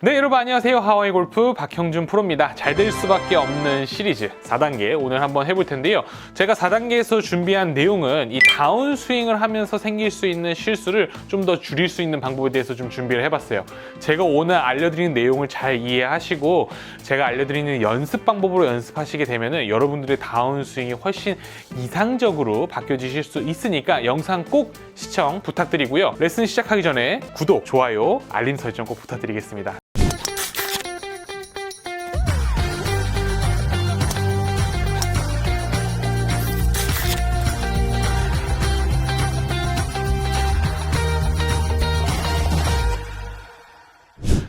네 여러분 안녕하세요. 하와이 골프 박형준 프로입니다. 잘 될 수밖에 없는 시리즈 4단계 오늘 한번 해볼 텐데요. 제가 4단계에서 준비한 내용은 이 다운 스윙을 하면서 생길 수 있는 실수를 좀 더 줄일 수 있는 방법에 대해서 좀 준비를 해봤어요. 제가 오늘 알려드리는 내용을 잘 이해하시고 제가 알려드리는 연습 방법으로 연습하시게 되면은 여러분들의 다운 스윙이 훨씬 이상적으로 바뀌어지실 수 있으니까 영상 꼭 시청 부탁드리고요. 레슨 시작하기 전에 구독, 좋아요, 알림 설정 꼭 부탁드리겠습니다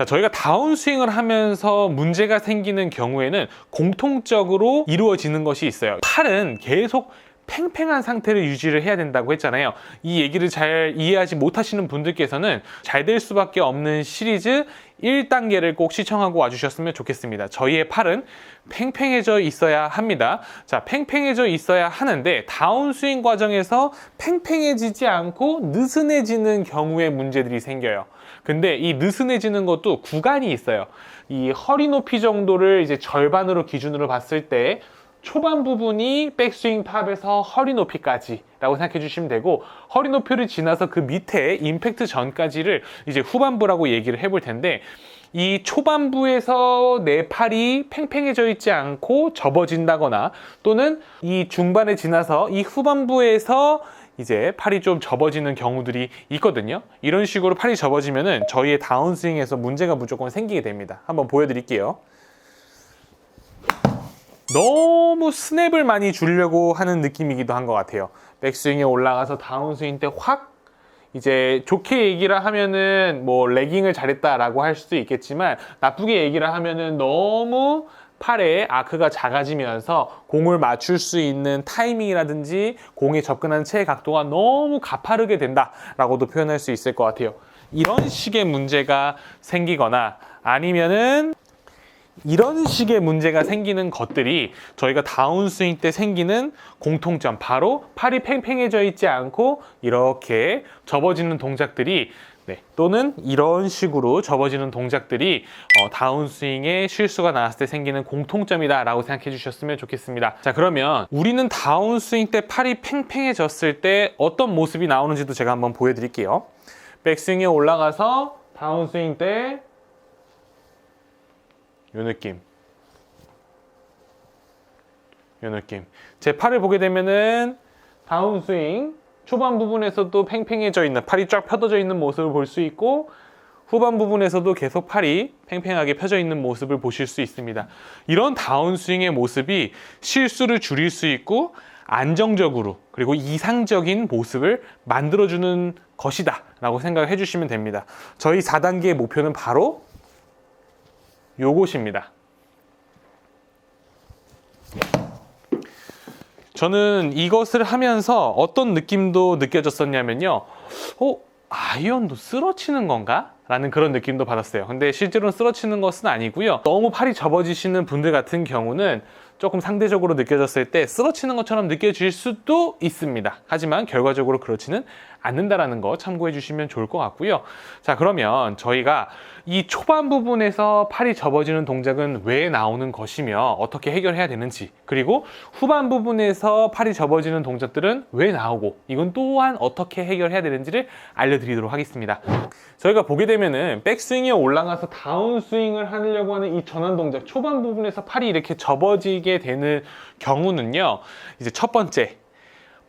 자, 저희가 다운스윙을 하면서 문제가 생기는 경우에는 공통적으로 이루어지는 것이 있어요. 팔은 계속 팽팽한 상태를 유지를 해야 된다고 했잖아요. 이 얘기를 잘 이해하지 못하시는 분들께서는 잘 될 수밖에 없는 시리즈 1단계를 꼭 시청하고 와주셨으면 좋겠습니다. 저희의 팔은 팽팽해져 있어야 합니다. 자, 팽팽해져 있어야 하는데 다운스윙 과정에서 팽팽해지지 않고 느슨해지는 경우에 문제들이 생겨요. 근데 이 느슨해지는 것도 구간이 있어요. 이 허리 높이 정도를 이제 절반으로 기준으로 봤을 때 초반 부분이 백스윙 탑에서 허리 높이까지 라고 생각해 주시면 되고 허리 높이를 지나서 그 밑에 임팩트 전까지를 이제 후반부라고 얘기를 해볼 텐데 이 초반부에서 내 팔이 팽팽해져 있지 않고 접어진다거나 또는 이 중반에 지나서 이 후반부에서 이제 팔이 좀 접어지는 경우들이 있거든요. 이런 식으로 팔이 접어지면은 저희의 다운스윙에서 문제가 무조건 생기게 됩니다. 한번 보여드릴게요. 너무 스냅을 많이 주려고 하는 느낌이기도 한 것 같아요. 백스윙에 올라가서 다운스윙 때 확 이제 좋게 얘기를 하면은 뭐 레깅을 잘했다라고 할 수도 있겠지만 나쁘게 얘기를 하면은 너무 팔에 아크가 작아지면서 공을 맞출 수 있는 타이밍이라든지 공에 접근하는 체의 각도가 너무 가파르게 된다라고도 표현할 수 있을 것 같아요. 이런 식의 문제가 생기거나 아니면은 이런 식의 문제가 생기는 것들이 저희가 다운스윙 때 생기는 공통점 바로 팔이 팽팽해져 있지 않고 이렇게 접어지는 동작들이 네, 또는 이런 식으로 접어지는 동작들이 어, 다운스윙에 실수가 나왔을 때 생기는 공통점이다 라고 생각해 주셨으면 좋겠습니다. 자 그러면 우리는 다운스윙 때 팔이 팽팽해졌을 때 어떤 모습이 나오는지도 제가 한번 보여드릴게요. 백스윙에 올라가서 다운스윙 때 요 느낌. 요 느낌. 제 팔을 보게 되면은 다운스윙 초반 부분에서도 팽팽해져 있는 팔이 쫙 펴져져 있는 모습을 볼 수 있고 후반 부분에서도 계속 팔이 팽팽하게 펴져 있는 모습을 보실 수 있습니다. 이런 다운스윙의 모습이 실수를 줄일 수 있고 안정적으로 그리고 이상적인 모습을 만들어주는 것이다 라고 생각을 해주시면 됩니다. 저희 4단계의 목표는 바로 요것입니다. 저는 이것을 하면서 어떤 느낌도 느껴졌었냐면요. 어, 아이언도 쓰러치는 건가? 라는 그런 느낌도 받았어요. 근데 실제로는 쓰러치는 것은 아니고요. 너무 팔이 접어지시는 분들 같은 경우는 조금 상대적으로 느껴졌을 때 쓰러치는 것처럼 느껴질 수도 있습니다. 하지만 결과적으로 그렇지는 않는다라는 거 참고해 주시면 좋을 것 같고요. 자, 그러면 저희가 이 초반 부분에서 팔이 접어지는 동작은 왜 나오는 것이며 어떻게 해결해야 되는지 그리고 후반 부분에서 팔이 접어지는 동작들은 왜 나오고 이건 또한 어떻게 해결해야 되는지를 알려드리도록 하겠습니다. 저희가 보게 되면은 백스윙에 올라가서 다운스윙을 하려고 하는 이 전환 동작 초반 부분에서 팔이 이렇게 접어지 게 되는 경우는요. 이제 첫 번째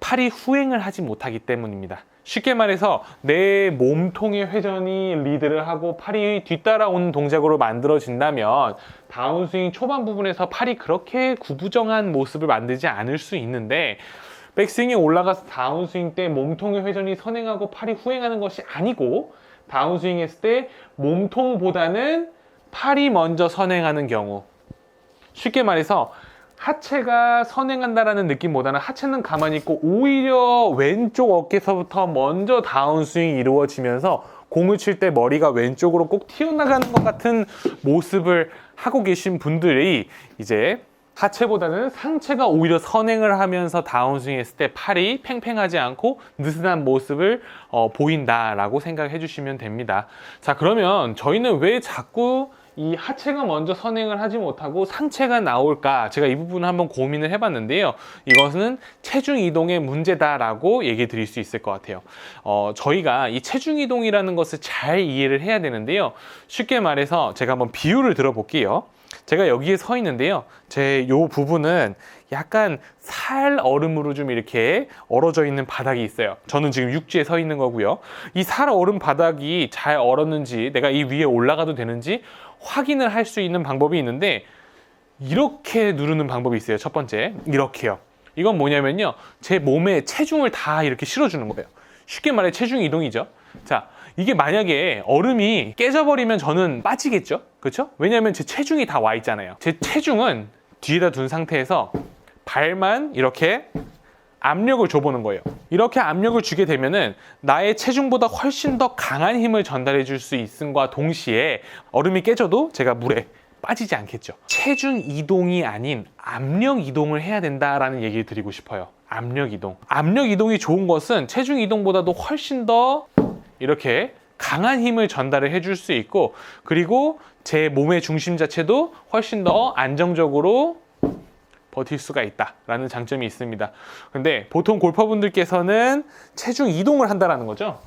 팔이 후행을 하지 못하기 때문입니다. 쉽게 말해서 내 몸통의 회전이 리드를 하고 팔이 뒤따라오는 동작으로 만들어진다면 다운스윙 초반 부분에서 팔이 그렇게 구부정한 모습을 만들지 않을 수 있는데 백스윙에 올라가서 다운스윙 때 몸통의 회전이 선행하고 팔이 후행하는 것이 아니고 다운스윙 했을 때 몸통보다는 팔이 먼저 선행하는 경우 쉽게 말해서 하체가 선행한다라는 느낌보다는 하체는 가만히 있고 오히려 왼쪽 어깨서부터 먼저 다운스윙이 이루어지면서 공을 칠 때 머리가 왼쪽으로 꼭 튀어나가는 것 같은 모습을 하고 계신 분들이 이제 하체보다는 상체가 오히려 선행을 하면서 다운스윙 했을 때 팔이 팽팽하지 않고 느슨한 모습을 어, 보인다라고 생각해 주시면 됩니다. 자, 그러면 저희는 왜 자꾸 이 하체가 먼저 선행을 하지 못하고 상체가 나올까? 제가 이 부분을 한번 고민을 해봤는데요. 이것은 체중 이동의 문제다라고 얘기 드릴 수 있을 것 같아요. 어, 저희가 이 체중 이동이라는 것을 잘 이해를 해야 되는데요. 쉽게 말해서 제가 한번 비유를 들어볼게요. 제가 여기에 서 있는데요. 제 요 부분은 약간 살 얼음으로 좀 이렇게 얼어져 있는 바닥이 있어요. 저는 지금 육지에 서 있는 거고요. 이 살 얼음 바닥이 잘 얼었는지 내가 이 위에 올라가도 되는지 확인을 할 수 있는 방법이 있는데 이렇게 누르는 방법이 있어요. 첫 번째. 이렇게요. 이건 뭐냐면요. 제 몸에 체중을 다 이렇게 실어주는 거예요. 쉽게 말해 체중 이동이죠. 자, 이게 만약에 얼음이 깨져버리면 저는 빠지겠죠? 그렇죠? 왜냐하면 제 체중이 다 와 있잖아요. 제 체중은 뒤에다 둔 상태에서 발만 이렇게 압력을 줘보는 거예요. 이렇게 압력을 주게 되면은 나의 체중보다 훨씬 더 강한 힘을 전달해 줄 수 있음과 동시에 얼음이 깨져도 제가 물에 빠지지 않겠죠. 체중 이동이 아닌 압력 이동을 해야 된다라는 얘기를 드리고 싶어요. 압력 이동. 압력 이동이 좋은 것은 체중 이동보다도 훨씬 더 이렇게 강한 힘을 전달을 해줄 수 있고 그리고 제 몸의 중심 자체도 훨씬 더 안정적으로 버틸 수가 있다라는 장점이 있습니다. 근데 보통 골퍼분들께서는 체중 이동을 한다라는 거죠.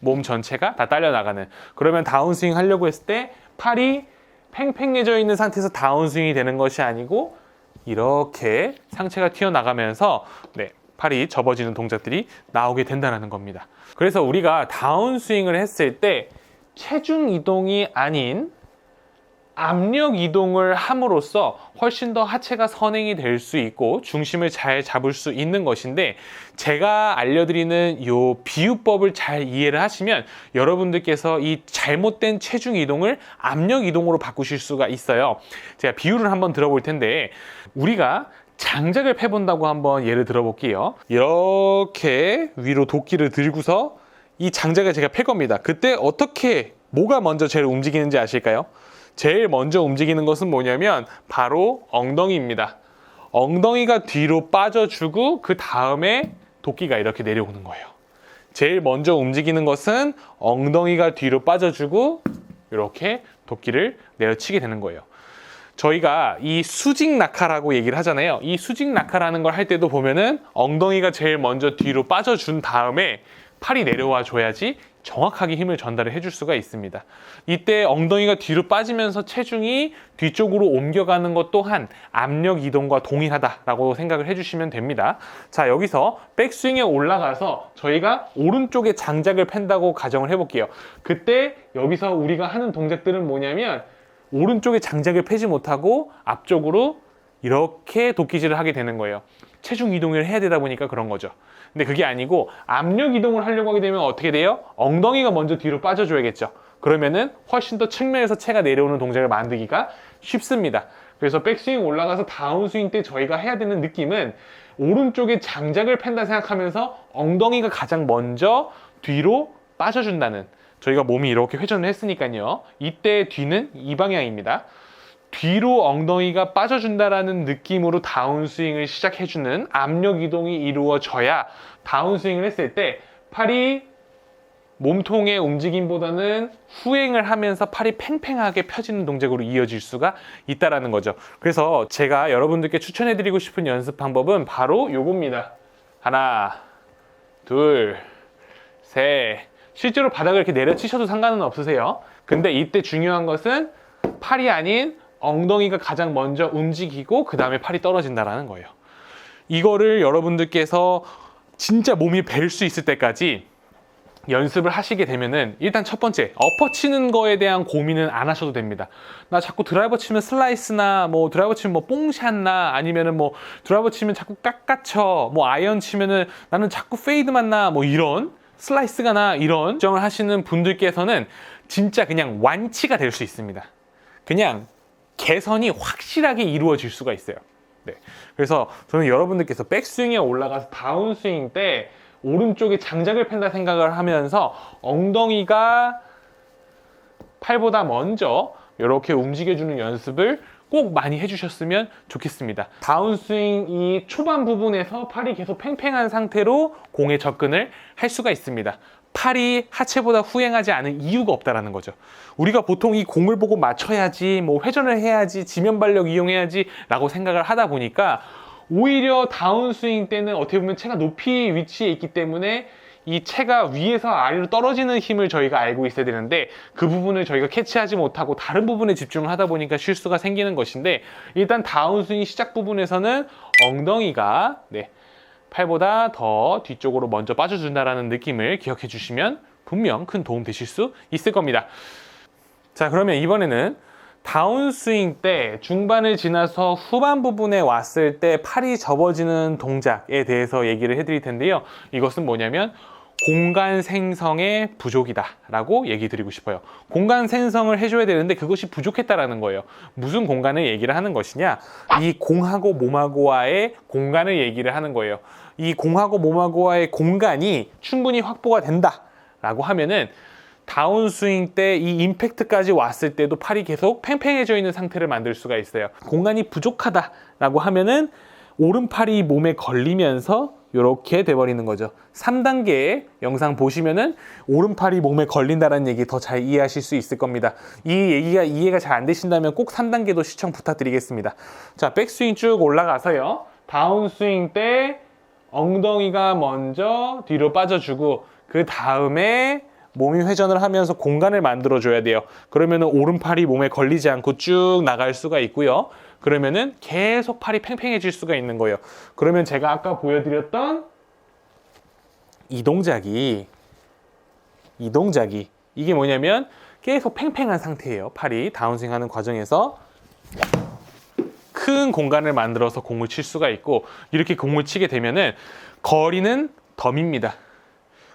몸 전체가 다 딸려 나가는. 그러면 다운스윙 하려고 했을 때 팔이 팽팽해져 있는 상태에서 다운스윙이 되는 것이 아니고 이렇게 상체가 튀어나가면서 네, 팔이 접어지는 동작들이 나오게 된다는 겁니다. 그래서 우리가 다운스윙을 했을 때 체중 이동이 아닌 압력 이동을 함으로써 훨씬 더 하체가 선행이 될 수 있고 중심을 잘 잡을 수 있는 것인데 제가 알려드리는 요 비유법을 잘 이해를 하시면 여러분들께서 이 잘못된 체중 이동을 압력 이동으로 바꾸실 수가 있어요. 제가 비유를 한번 들어볼 텐데 우리가 장작을 패본다고 한번 예를 들어볼게요. 이렇게 위로 도끼를 들고서 이 장작을 제가 패 겁니다. 그때 어떻게 뭐가 먼저 제일 움직이는지 아실까요? 제일 먼저 움직이는 것은 뭐냐면 바로 엉덩이입니다. 엉덩이가 뒤로 빠져주고 그 다음에 도끼가 이렇게 내려오는 거예요. 제일 먼저 움직이는 것은 엉덩이가 뒤로 빠져주고 이렇게 도끼를 내려치게 되는 거예요. 저희가 이 수직 낙하라고 얘기를 하잖아요. 이 수직 낙하라는 걸 할 때도 보면은 엉덩이가 제일 먼저 뒤로 빠져준 다음에 팔이 내려와 줘야지 정확하게 힘을 전달을 해줄 수가 있습니다. 이때 엉덩이가 뒤로 빠지면서 체중이 뒤쪽으로 옮겨가는 것 또한 압력 이동과 동일하다라고 생각을 해주시면 됩니다. 자, 여기서 백스윙에 올라가서 저희가 오른쪽에 장작을 팬다고 가정을 해볼게요. 그때 여기서 우리가 하는 동작들은 뭐냐면 오른쪽에 장작을 패지 못하고 앞쪽으로 이렇게 도끼질을 하게 되는 거예요. 체중 이동을 해야 되다 보니까 그런 거죠. 근데 그게 아니고 압력 이동을 하려고 하게 되면 어떻게 돼요? 엉덩이가 먼저 뒤로 빠져줘야겠죠. 그러면은 훨씬 더 측면에서 체가 내려오는 동작을 만들기가 쉽습니다. 그래서 백스윙 올라가서 다운스윙 때 저희가 해야 되는 느낌은 오른쪽에 장작을 팬다 생각하면서 엉덩이가 가장 먼저 뒤로 빠져준다는 저희가 몸이 이렇게 회전을 했으니까요. 이때 뒤는 이 방향입니다. 뒤로 엉덩이가 빠져준다라는 느낌으로 다운스윙을 시작해주는 압력 이동이 이루어져야 다운스윙을 했을 때 팔이 몸통의 움직임보다는 후행을 하면서 팔이 팽팽하게 펴지는 동작으로 이어질 수가 있다라는 거죠. 그래서 제가 여러분들께 추천해드리고 싶은 연습 방법은 바로 요겁니다. 하나, 둘, 셋. 실제로 바닥을 이렇게 내려치셔도 상관은 없으세요. 근데 이때 중요한 것은 팔이 아닌 엉덩이가 가장 먼저 움직이고 그 다음에 팔이 떨어진다라는 거예요. 이거를 여러분들께서 진짜 몸이 벨 수 있을 때까지 연습을 하시게 되면은 일단 첫 번째 엎어 치는 거에 대한 고민은 안 하셔도 됩니다. 나 자꾸 드라이버 치면 슬라이스나 뭐 드라이버 치면 뭐 뽕샷나 아니면은 뭐 드라이버 치면 자꾸 깎아쳐 뭐 아이언 치면은 나는 자꾸 페이드만 나 뭐 이런 슬라이스가 나 이런 정을 하시는 분들께서는 진짜 그냥 완치가 될 수 있습니다. 그냥 개선이 확실하게 이루어질 수가 있어요. 네. 그래서 저는 여러분들께서 백스윙에 올라가서 다운스윙 때 오른쪽에 장작을 팬다 생각을 하면서 엉덩이가 팔보다 먼저 이렇게 움직여주는 연습을 꼭 많이 해주셨으면 좋겠습니다. 다운스윙 이 초반 부분에서 팔이 계속 팽팽한 상태로 공에 접근을 할 수가 있습니다. 팔이 하체보다 후행하지 않은 이유가 없다라는 거죠. 우리가 보통 이 공을 보고 맞춰야지, 뭐 회전을 해야지, 지면 발력 이용해야지 라고 생각을 하다 보니까 오히려 다운스윙 때는 어떻게 보면 체가 높이 위치해 있기 때문에 이 체가 위에서 아래로 떨어지는 힘을 저희가 알고 있어야 되는데 그 부분을 저희가 캐치하지 못하고 다른 부분에 집중을 하다 보니까 실수가 생기는 것인데 일단 다운스윙 시작 부분에서는 엉덩이가 네, 팔보다 더 뒤쪽으로 먼저 빠져준다라는 느낌을 기억해 주시면 분명 큰 도움 되실 수 있을 겁니다. 자, 그러면 이번에는 다운스윙 때 중반을 지나서 후반 부분에 왔을 때 팔이 접어지는 동작에 대해서 얘기를 해드릴 텐데요. 이것은 뭐냐면 공간 생성의 부족이다 라고 얘기 드리고 싶어요. 공간 생성을 해줘야 되는데 그것이 부족했다라는 거예요. 무슨 공간을 얘기를 하는 것이냐? 이 공하고 몸하고와의 공간을 얘기를 하는 거예요. 이 공하고 몸하고와의 공간이 충분히 확보가 된다 라고 하면은 다운스윙 때 이 임팩트까지 왔을 때도 팔이 계속 팽팽해져 있는 상태를 만들 수가 있어요. 공간이 부족하다 라고 하면은 오른팔이 몸에 걸리면서 이렇게 돼버리는 거죠. 3단계의 영상 보시면은 오른팔이 몸에 걸린다는 얘기 더 잘 이해하실 수 있을 겁니다. 이 얘기가 이해가 잘 안 되신다면 꼭 3단계도 시청 부탁드리겠습니다. 자, 백스윙 쭉 올라가서요. 다운스윙 때 엉덩이가 먼저 뒤로 빠져주고 그 다음에 몸이 회전을 하면서 공간을 만들어 줘야 돼요. 그러면은 오른팔이 몸에 걸리지 않고 쭉 나갈 수가 있고요. 그러면은 계속 팔이 팽팽해질 수가 있는 거예요. 그러면 제가 아까 보여드렸던 이 동작이 이 동작이 이게 뭐냐면 계속 팽팽한 상태예요. 팔이 다운스윙 하는 과정에서 큰 공간을 만들어서 공을 칠 수가 있고 이렇게 공을 치게 되면은 거리는 덤입니다.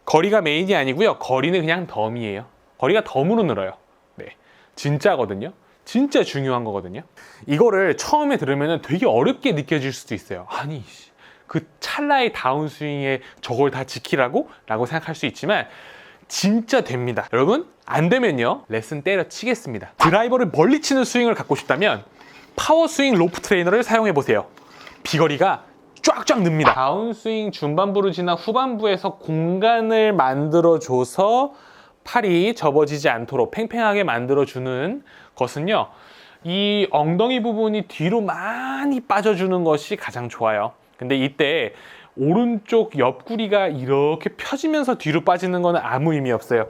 거리가 메인이 아니고요. 거리는 그냥 덤이에요. 거리가 덤으로 늘어요. 네. 진짜거든요. 진짜 중요한 거거든요. 이거를 처음에 들으면 되게 어렵게 느껴질 수도 있어요. 아니, 씨, 그 찰나의 다운스윙에 저걸 다 지키라고? 라고 생각할 수 있지만 진짜 됩니다. 여러분, 안 되면요. 레슨 때려치겠습니다. 드라이버를 멀리 치는 스윙을 갖고 싶다면 파워 스윙 로프 트레이너를 사용해 보세요. 비거리가 쫙쫙 늡니다. 다운스윙 중반부를 지나 후반부에서 공간을 만들어줘서 팔이 접어지지 않도록 팽팽하게 만들어주는 것은요. 이 엉덩이 부분이 뒤로 많이 빠져주는 것이 가장 좋아요. 근데 이때 오른쪽 옆구리가 이렇게 펴지면서 뒤로 빠지는 거는 아무 의미 없어요.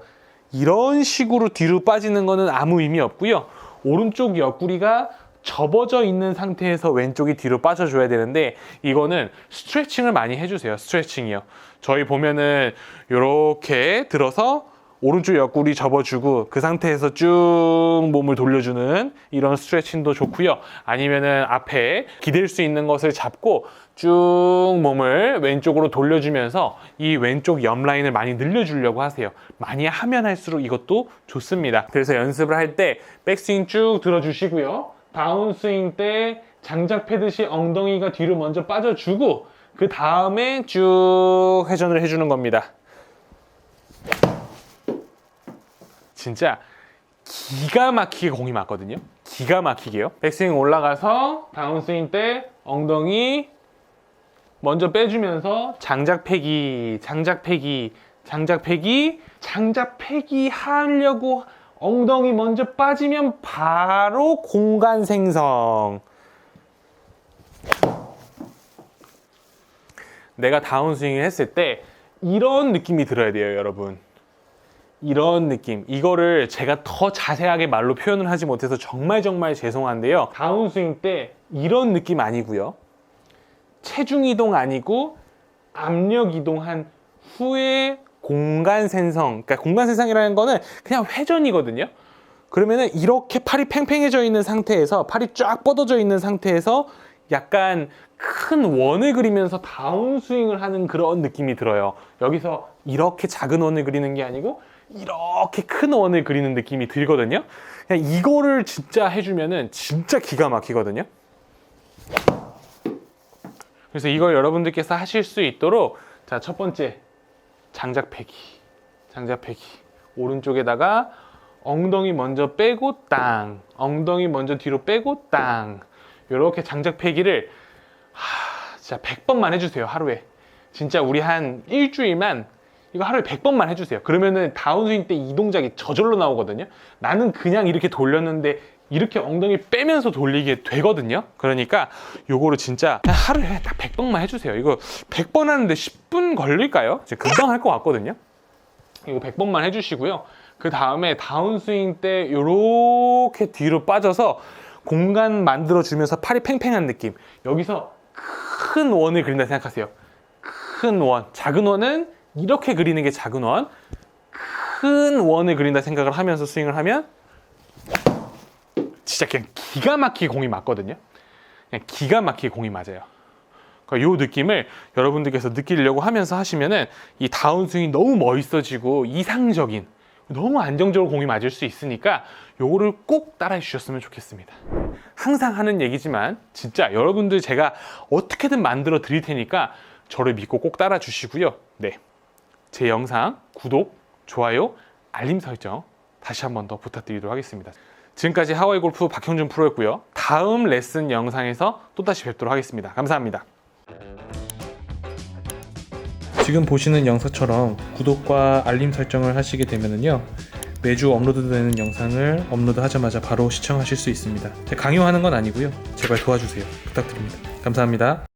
이런 식으로 뒤로 빠지는 거는 아무 의미 없고요. 오른쪽 옆구리가 접어져 있는 상태에서 왼쪽이 뒤로 빠져줘야 되는데 이거는 스트레칭을 많이 해주세요. 스트레칭이요. 저희 보면은 이렇게 들어서 오른쪽 옆구리 접어주고 그 상태에서 쭉 몸을 돌려주는 이런 스트레칭도 좋고요. 아니면은 앞에 기댈 수 있는 것을 잡고 쭉 몸을 왼쪽으로 돌려주면서 이 왼쪽 옆 라인을 많이 늘려주려고 하세요. 많이 하면 할수록 이것도 좋습니다. 그래서 연습을 할 때 백스윙 쭉 들어주시고요. 다운스윙 때 장작 패듯이 엉덩이가 뒤로 먼저 빠져주고 그 다음에 쭉 회전을 해주는 겁니다. 진짜 기가 막히게 공이 맞거든요. 기가 막히게요. 백스윙 올라가서 다운스윙 때 엉덩이 먼저 빼주면서 장작 패기, 장작 패기, 장작 패기, 장작 패기 하려고 엉덩이 먼저 빠지면 바로 공간 생성. 내가 다운스윙을 했을 때 이런 느낌이 들어야 돼요, 여러분. 이런 느낌. 이거를 제가 더 자세하게 말로 표현을 하지 못해서 정말 정말 죄송한데요. 다운스윙 때 이런 느낌 아니고요. 체중 이동 아니고 압력 이동한 후에 공간 생성. 그러니까 공간 생성이라는 거는 그냥 회전이거든요. 그러면은 이렇게 팔이 팽팽해져 있는 상태에서 팔이 쫙 뻗어져 있는 상태에서 약간 큰 원을 그리면서 다운스윙을 하는 그런 느낌이 들어요. 여기서 이렇게 작은 원을 그리는 게 아니고 이렇게 큰 원을 그리는 느낌이 들거든요. 그냥 이거를 진짜 해주면은 진짜 기가 막히거든요. 그래서 이걸 여러분들께서 하실 수 있도록 자, 첫 번째 장작 패기. 장작 패기. 오른쪽에다가 엉덩이 먼저 빼고 땅, 엉덩이 먼저 뒤로 빼고 땅. 이렇게 장작 패기를 하, 진짜 100번만 해주세요 하루에. 진짜 우리 한 일주일만 이거 하루에 100번만 해주세요. 그러면은 다운스윙 때 이 동작이 저절로 나오거든요. 나는 그냥 이렇게 돌렸는데 이렇게 엉덩이 빼면서 돌리게 되거든요. 그러니까 요거를 진짜 하루에 딱 100번만 해주세요. 이거 100번 하는데 10분 걸릴까요? 금방 할 것 같거든요. 이거 100번만 해주시고요. 그 다음에 다운스윙 때 이렇게 뒤로 빠져서 공간 만들어주면서 팔이 팽팽한 느낌. 여기서 큰 원을 그린다 생각하세요. 큰 원. 작은 원은 이렇게 그리는 게 작은 원. 큰 원을 그린다 생각을 하면서 스윙을 하면 진짜 그냥 기가 막히게 공이 맞거든요. 그냥 기가 막히게 공이 맞아요. 그러니까 이 느낌을 여러분들께서 느끼려고 하면서 하시면은 이 다운스윙이 너무 멋있어지고 이상적인 너무 안정적으로 공이 맞을 수 있으니까 요거를 꼭 따라해 주셨으면 좋겠습니다. 항상 하는 얘기지만 진짜 여러분들 제가 어떻게든 만들어 드릴 테니까 저를 믿고 꼭 따라 주시고요. 네. 제 영상 구독, 좋아요, 알림 설정 다시 한 번 더 부탁드리도록 하겠습니다. 지금까지 하와이 골프 박형준 프로였고요. 다음 레슨 영상에서 또 다시 뵙도록 하겠습니다. 감사합니다. 지금 보시는 영상처럼 구독과 알림 설정을 하시게 되면은요 매주 업로드되는 영상을 업로드하자마자 바로 시청하실 수 있습니다. 강요하는 건 아니고요. 제발 도와주세요. 부탁드립니다. 감사합니다.